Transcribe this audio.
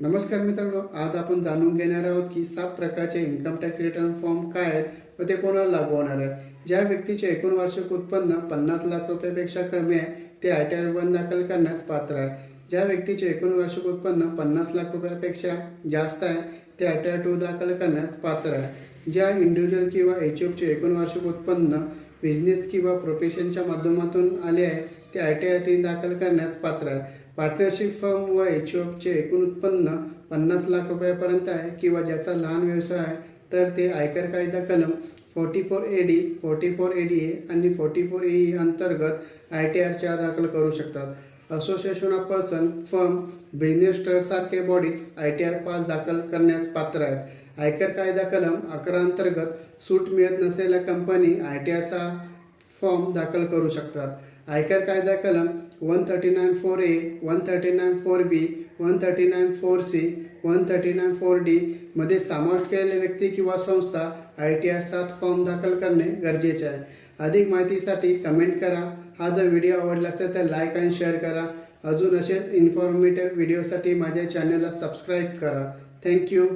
नमस्कार मित्रांनो आज आपण जाणून घेणार आहोत की सात प्रकारचे इन्कम टॅक्स रिटर्न फॉर्म काय आहेत व ते कोणाला लागू होणार आहे ज्या व्यक्तीचे एकूण वार्षिक उत्पन्न पन्नास लाख रुपयापेक्षा कमी आहे ते आय टी आर वन दाखल करण्यास पात्र आहे. ज्या व्यक्तीचे एकूण वार्षिक उत्पन्न पन्नास लाख रुपयापेक्षा जास्त आहे ते आय टी आर टू दाखल करण्यास पात्र आहे. ज्या इंडिव्हिज्युअल किंवा एच चे एकूण वार्षिक उत्पन्न बिझनेस किंवा प्रोफेशनच्या माध्यमातून आले आहे ते आय टी आय तीन दाखल करण्यास पात्र. आहे पार्टनरशिप फर्म व एच चे एकूण उत्पन्न पन्नास लाख रुपयापर्यंत आहे किंवा ज्याचा लहान व्यवसाय आहे तर ते आयकर कायदा कलम forty four A D forty four A D A आणि फोर्टी फोर ए अंतर्गत आय टी आर चार दाखल करू शकतात. Association of person firm business ट्रस्टसारखे bodies I T R पास दाखल करण्यास पात्र आहेत. आयकर कायदा कलम अकरा अंतर्गत सूट मिळत नसलेल्या कंपनी आय टी आरचा फॉर्म दाखल करू शकतात. आयकर कायदा कलम one thirty nine four A one thirty nine four B one thirty nine four C one thirty nine four D मध्ये समावेश केलेले व्यक्ती किंवा संस्था आय टी आर सात फॉर्म दाखल करणे गरजेचे आहे. अधिक माहितीसाठी कमेंट करा. हा जर व्हिडिओ आवडला असेल तर लाईक आणि शेअर करा. अजून असे इन्फॉर्मेटिव्ह व्हिडिओसाठी माझ्या चॅनलला सबस्क्राईब करा. थँक्यू